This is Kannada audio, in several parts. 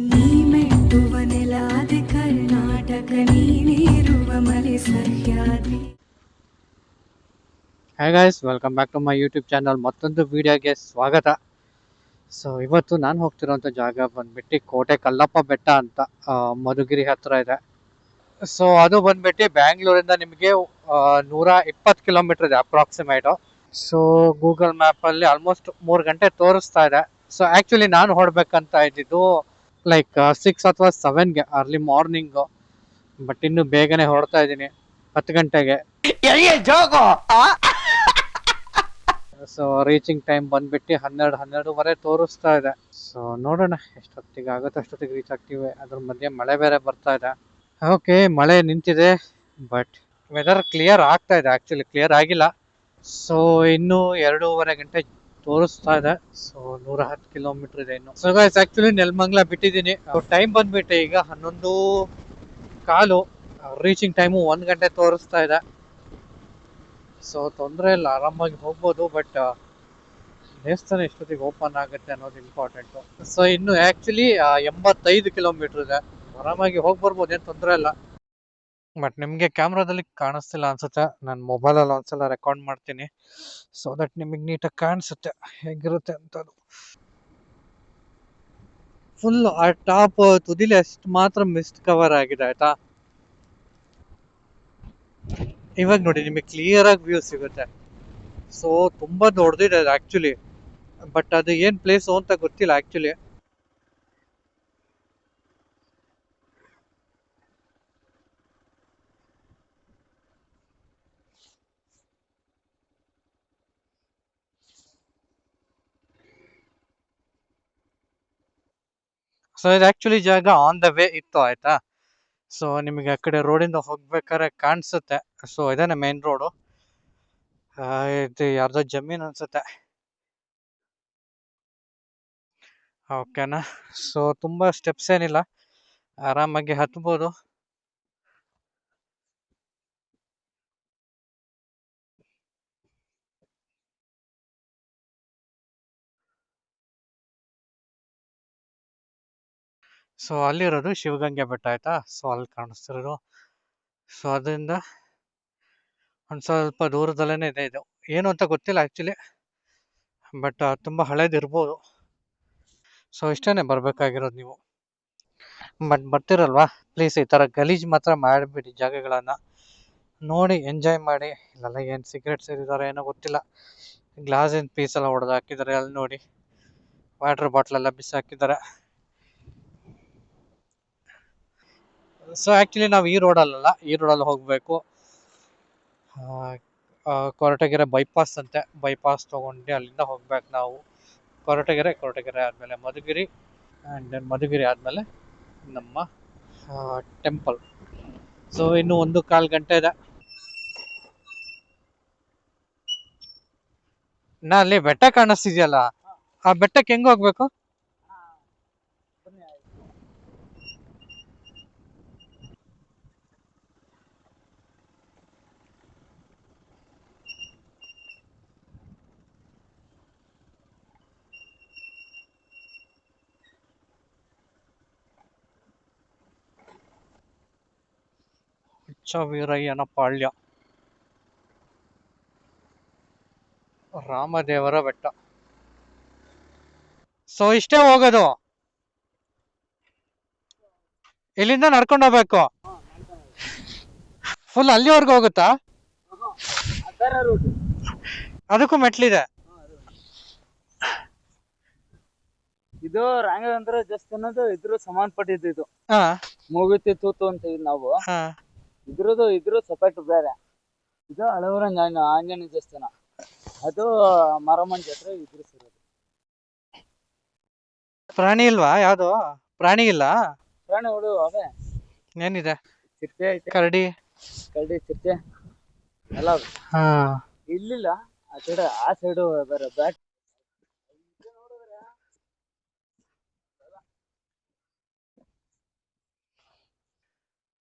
ನೀ ಮೆಟ್ಟುವ ಕರ್ನಾಟಕ ಮಲೆ Sahyadri. Hi guys welcome back to my YouTube channel ಮತ್ತೊಂದು ವಿಡಿಯೋಗೆ ಸ್ವಾಗತ. ಸೊ ಇವತ್ತು ನಾನು ಹೋಗ್ತಿರೋಂಥ ಜಾಗ ಬಂದ್ಬಿಟ್ಟು ಕೋಟೆ ಕಲ್ಲಪ್ಪ ಬೆಟ್ಟ ಅಂತ ಮಧುಗಿರಿ ಹತ್ರ ಇದೆ. ಸೊ ಅದು ಬಂದ್ಬಿಟ್ಟು ಬ್ಯಾಂಗ್ಳೂರಿಂದ ನಿಮಗೆ ನೂರ ಇಪ್ಪತ್ತು ಕಿಲೋಮೀಟರ್ ಇದೆ ಅಪ್ರಾಕ್ಸಿಮೇಟು ಸೊ ಗೂಗಲ್ ಮ್ಯಾಪಲ್ಲಿ ಆಲ್ಮೋಸ್ಟ್ ಮೂರು ಗಂಟೆ ತೋರಿಸ್ತಾ ಇದೆ. ಸೊ ಆ್ಯಕ್ಚುಲಿ ನಾನು ಹೊರಡ್ಬೇಕಂತ ಇದ್ದಿದ್ದು ಲೈಕ್ ಸಿಕ್ಸ್ ಅಥವಾ ಸೆವೆನ್ಗೆ ಅರ್ಲಿ ಮಾರ್ನಿಂಗು ಬಟ್ ಇನ್ನು ಬೇಗನೆ ಹೊರಡ್ತಾ ಇದ್ದೀನಿ. ಹತ್ತು ಗಂಟೆಗೆ. ಸೊ ರೀಚಿಂಗ್ ಟೈಮ್ ಬಂದ್ಬಿಟ್ಟು ಹನ್ನೆರಡು ಹನ್ನೆರಡುವರೆ ತೋರಿಸ್ತಾ ಇದೆ. ಸೊ ನೋಡೋಣ ಎಷ್ಟೊತ್ತಿಗೆ ಆಗುತ್ತೆ ಅಷ್ಟೊತ್ತಿಗೆ ರೀಚ್ ಆಗ್ತೀವಿ. ಅದ್ರ ಮಧ್ಯೆ ಮಳೆ ಬೇರೆ ಬರ್ತಾ ಇದೆ. ಓಕೆ ಮಳೆ ನಿಂತಿದೆ. ಬಟ್ ವೆದರ್ ಕ್ಲಿಯರ್ ಆಗ್ತಾ ಇದೆ. ಆ್ಯಕ್ಚುಲಿ ಕ್ಲಿಯರ್ ಆಗಿಲ್ಲ. ಸೊ ಇನ್ನು ಎರಡೂವರೆ ಗಂಟೆ ತೋರಿಸ್ತಾ ಇದೆ. ಸೊ ನೂರ ಹತ್ತು ಕಿಲೋಮೀಟರ್ ಇದೆ ಇನ್ನು. ಸೊ ಗೈಸ್ ಆಕ್ಚುಲಿ ನೆಲಮಂಗ್ಲ ಬಿಟ್ಟಿದ್ದೀನಿ. ಟೈಮ್ ಬಂದ್ಬಿಟ್ಟೆ ಈಗ ಹನ್ನೊಂದು ಕಾಲು ರೀಚಿಂಗ್ ಟೈಮು ಒಂದು ಗಂಟೆ ತೋರಿಸ್ತಾ ಇದೆ. ಸೊ ತೊಂದರೆ ಇಲ್ಲ, ಆರಾಮಾಗಿ ಹೋಗ್ಬೋದು ಬಟ್ ದೇವಸ್ಥಾನ ಎಷ್ಟೊತ್ತಿಗೆ ಓಪನ್ ಆಗುತ್ತೆ ಅನ್ನೋದು ಇಂಪಾರ್ಟೆಂಟು ಸೊ ಇನ್ನು ಆ್ಯಕ್ಚುಲಿ ಎಂಬತ್ತೈದು ಕಿಲೋಮೀಟ್ರ್ ಇದೆ. ಆರಾಮಾಗಿ ಹೋಗಿ ಬರ್ಬೋದು, ಏನು ತೊಂದರೆ ಇಲ್ಲ. ಬಟ್ ನಿಮಗೆ ಕ್ಯಾಮ್ರಾದಲ್ಲಿ ಕಾಣಿಸ್ತಿಲ್ಲ ಅನ್ಸುತ್ತೆ. ನಾನು ಮೊಬೈಲಲ್ಲಿ ಒಂದ್ಸಲ ರೆಕಾರ್ಡ್ ಮಾಡ್ತೀನಿ. ಸೊ ದಟ್ ನಿಮಗೆ ನೀಟಾಗಿ ಕಾಣಿಸುತ್ತೆ. ಹೇಗಿರುತ್ತೆ ಅಂತ ಫುಲ್ ಆ ಟಾಪ್ ತುದಿಲಿ ಅಷ್ಟು ಮಾತ್ರ ಮಿಸ್ಟ್ ಕವರ್ ಆಗಿದೆ, ಆಯ್ತಾ? ಇವಾಗ ನೋಡಿ, ನಿಮಗೆ ಕ್ಲಿಯರ್ ಆಗಿ ವ್ಯೂ ಸಿಗುತ್ತೆ. ಸೊ ತುಂಬಾ ದೊಡ್ಡದಿದೆ ಅದು ಆಕ್ಚುಲಿ ಬಟ್ ಅದು ಏನ್ ಪ್ಲೇಸ್ ಅಂತ ಗೊತ್ತಿಲ್ಲ ಆಕ್ಚುಲಿ ಸೊ ಇದು ಆಕ್ಚುಲಿ ಜಾಗ ಆನ್ ದ ವೇ ಇತ್ತು, ಆಯ್ತಾ? ಸೊ ನಿಮಗೆ ಆ ಕಡೆ ರೋಡಿಂದ ಹೋಗ್ಬೇಕಾದ್ರೆ ಕಾಣಿಸುತ್ತೆ. ಸೊ ಇದೇನೆ ಮೇನ್ ರೋಡು ಇದು ಯಾರ್ದೋ ಜಮೀನು ಅನ್ಸುತ್ತೆ. ಓಕೆನಾ ಸೊ ತುಂಬಾ ಸ್ಟೆಪ್ಸ್ ಏನಿಲ್ಲ. ಆರಾಮಾಗಿ ಹತ್ಬೋದು. ಸೊ, ಅಲ್ಲಿರೋದು ಶಿವಗಂಗೆ ಬೆಟ್ಟ ಆಯಿತಾ? ಸೊ, ಅಲ್ಲಿ ಕಾಣಿಸ್ತಿರೋದು. ಸೊ, ಅದರಿಂದ ಒಂದು ಸ್ವಲ್ಪ ದೂರದಲ್ಲೇ ಇದೆ ಇದು. ಏನು ಅಂತ ಗೊತ್ತಿಲ್ಲ ಆ್ಯಕ್ಚುಲಿ ಬಟ್ ತುಂಬ ಹಳೇದಿರ್ಬೋದು. ಸೊ ಇಷ್ಟೇ ಬರಬೇಕಾಗಿರೋದು ನೀವು. ಬಟ್ ಬರ್ತಿರಲ್ವಾ? ಪ್ಲೀಸ್ ಈ ಥರ ಗಲೀಜು ಮಾತ್ರ ಮಾಡಿಬಿಡಿ ಜಾಗಗಳನ್ನು. ನೋಡಿ, ಎಂಜಾಯ್ ಮಾಡಿ. ಇಲ್ಲೆಲ್ಲ ಏನು ಸಿಗರೇಟ್ ಸೇರಿದಾರೆ ಏನೋ ಗೊತ್ತಿಲ್ಲ. ಗ್ಲಾಸಿನ ಪೀಸ್ ಎಲ್ಲ ಹೊಡೆದು ಹಾಕಿದ್ದಾರೆ ಅಲ್ಲಿ ನೋಡಿ. ವಾಟರ್ ಬಾಟ್ಲೆಲ್ಲ ಬಿಸಾಕಿದ್ದಾರೆ. ಸೊ ಆ್ಯಕ್ಚುಲಿ ನಾವು ಈ ರೋಡಲ್ಲ ಈ ರೋಡಲ್ಲಿ ಹೋಗಬೇಕು. ಕೊರಟಗೆರೆ ಬೈಪಾಸ್ ಅಂತೆ. ಬೈಪಾಸ್ ತೊಗೊಂಡು ಅಲ್ಲಿಂದ ಹೋಗ್ಬೇಕು ನಾವು. ಕೊರಟಗೆರೆ ಕೊರಟಗೆರೆ ಆದಮೇಲೆ ಮಧುಗಿರಿ ಆ್ಯಂಡ್ ಮಧುಗಿರಿ ಆದಮೇಲೆ ನಮ್ಮ ಟೆಂಪಲ್ ಸೊ ಇನ್ನು ಒಂದು ಕಾಲು ಗಂಟೆ ಇದೆ. ನಾ ಅಲ್ಲಿ ಬೆಟ್ಟ ಕಾಣಿಸ್ತಿದ್ಯಲ್ಲ? ಆ ಬೆಟ್ಟಕ್ಕೆ ಹೆಂಗ್ ಹೋಗ್ಬೇಕು? ಹುಚ್ಚ ವೀರಯ್ಯನ ಪಾಳ್ಯ ರಾಮದೇವರ ಬೆಟ್ಟ. ಸೊ ಇಷ್ಟೇ ಹೋಗೋದು. ಇಲ್ಲಿಂದ ನಡ್ಕೊಂಡು ಹೋಗ್ಬೇಕು. ಫುಲ್ ಅಲ್ಲಿವರೆಗೂ ಹೋಗುತ್ತಾ? ಅದಕ್ಕೂ ಮೆಟ್ಲಿದೆ. ಇದು ರಾಮೇಗೌಂತರ ಜಸ್ಟ್ ಅನ್ನೋದು ಇದ್ರ ಸಂಬಂಧಪಟ್ಟಿದ್ದು ಇದು. ಹಾ. ಮೂಗುತಿ ತೂತು ಅಂತೀವಿ ನಾವು. ಇದ್ರದ್ದು ಇದ್ರ ಸಪರೇಟ್ ಬೇರೆ. ಇದು ಹಳವರ ಆಂಜನೇಯ ದೇವಸ್ಥಾನ ಅದು ಮಾರಮ್ಮನ ಜಾತ್ರೆ ಇದ್ರ ಸಿಗೋದು ಪ್ರಾಣಿ ಇಲ್ವಾ? ಯಾವ್ದು? ಪ್ರಾಣಿ ಇಲ್ಲ? ಪ್ರಾಣಿ ಪ್ರಾಣಿಗಳು ಅವೇ. ಏನಿದೆ? ಚಿರತೆ ಐತೆ. ಕರಡಿ. ಕರಡಿ ಚಿರತೆ ಎಲ್ಲ ಹಾ ಹಾ. ಇಲ್ಲಿಲ್ಲ. ಆ ಸೈಡ್ ಆ ಸೈಡು ಬೇರೆ ಬ್ಯಾಟ್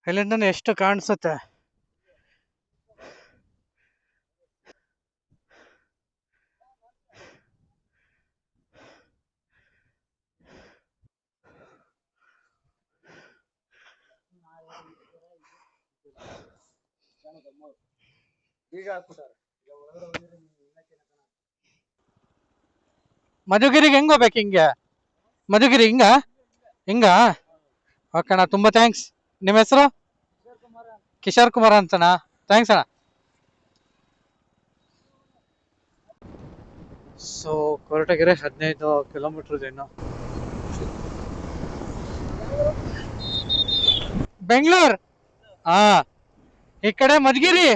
ಇಲ್ಲಿಂದ ಎಷ್ಟು ಕಾಣಿಸುತ್ತೆ? ಮಧುಗಿರಿಗೆ ಹೆಂಗ್ ಹೋಗ್ಬೇಕು ಹಿಂಗೆ? ಮಧುಗಿರಿ ಹಿಂಗ? ಹಿಂಗ? ಓಕೆ ಅಣ್ಣ ತುಂಬ ಥ್ಯಾಂಕ್ಸ್ ನಿಮ್ಮ ಹೆಸರು? ಕಿಶೋರ್ ಕುಮಾರ್ ಅಂತನಾ? ಥ್ಯಾಂಕ್ಸ್ ಅಣ್ಣ. ಸೊ ಕೊರಟಗೆರೆ ಹದಿನೈದು ಕಿಲೋಮೀಟರ್ ಇನ್ನು ಬೆಂಗಳೂರು? ಹಾ. ಈ ಕಡೆ ಮಧುಗಿರಿ?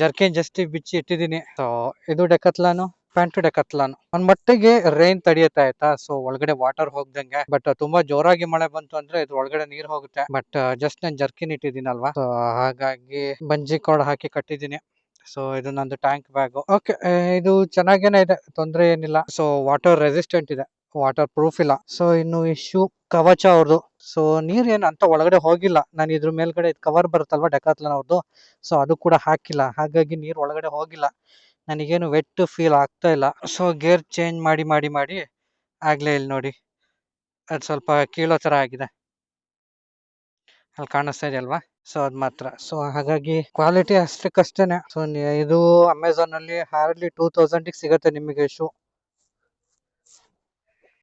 ಜರ್ಕಿನ್ ಜಸ್ಟಿ ಬಿಚ್ಚಿ ಇಟ್ಟಿದ್ದೀನಿ. ಸೊ ಇದು ಡೆಕತ್ಲಾನು. ಪ್ಯಾಂಟ್ ಡೆಕತ್ಲಾನು ಒಂದ್ ಮಟ್ಟಿಗೆ ರೈನ್ ತಡಿಯುತ್ತೆ ಆಯ್ತಾ? ಸೊ ಒಳಗಡೆ ವಾಟರ್ ಹೋಗ್ದಂಗೆ. ಬಟ್ ತುಂಬಾ ಜೋರಾಗಿ ಮಳೆ ಬಂತು ಅಂದ್ರೆ ಇದ್ರ ಒಳಗಡೆ ನೀರ್ ಹೋಗುತ್ತೆ. ಬಟ್ ಜಸ್ಟ್ ನಾನು ಜರ್ಕಿನ್ ಅಲ್ವಾ ಸೊ ಹಾಗಾಗಿ ಬಂಜಿ ಕೋಡ್ ಹಾಕಿ ಕಟ್ಟಿದೀನಿ ಸೊ ಇದು ನಂದು ಟ್ಯಾಂಕ್ ಬ್ಯಾಗ್ ಓಕೆ ಇದು ಚೆನ್ನಾಗೇನೆ ಇದೆ. ತೊಂದ್ರೆ ಏನಿಲ್ಲ. ಸೊ ವಾಟರ್ ರೆಸಿಸ್ಟೆಂಟ್ ಇದೆ. ವಾಟರ್ ಪ್ರೂಫ್ ಇಲ್ಲ. ಸೊ ಇನ್ನು ಇಶ್ಯೂ ಕವಚ ಅವ್ರದ್ದು ಸೊ ನೀರ್ ಏನ್ ಅಂತ ಒಳಗಡೆ ಹೋಗಿಲ್ಲ. ನಾನು ಇದ್ರ ಮೇಲ್ಗಡೆ ಕವರ್ ಬರುತ್ತಲ್ವಾ ಡೆಕಾತ್ಲನ್ ಅವ್ರದ್ದು ಸೊ ಅದು ಕೂಡ ಹಾಕಿಲ್ಲ. ಹಾಗಾಗಿ ನೀರ್ ಒಳಗಡೆ ಹೋಗಿಲ್ಲ. ನನಗೇನು ವೆಟ್ ಫೀಲ್ ಆಗ್ತಾ ಇಲ್ಲ. ಸೊ ಗೇರ್ ಚೇಂಜ್ ಮಾಡಿ ಮಾಡಿ ಮಾಡಿ ಆಗ್ಲೇ ಇಲ್ಲಿ ನೋಡಿ. ಅದು ಸ್ವಲ್ಪ ಕೀಳೋ ತರ ಆಗಿದೆ. ಅಲ್ಲಿ ಕಾಣಿಸ್ತಾ ಇದೆ ಅಲ್ವಾ? ಸೊ ಅದ್ ಮಾತ್ರ. ಸೊ ಹಾಗಾಗಿ ಕ್ವಾಲಿಟಿ ಅಷ್ಟಕ್ಕಷ್ಟೇನೆ. ಸೊ ಇದು ಅಮೆಝಾನಲ್ಲಿ ಹಾರ್ಡ್ಲಿ ಟೂ ತೌಸಂಡಿಗೆ ಸಿಗುತ್ತೆ ನಿಮಗೆ ಶೂ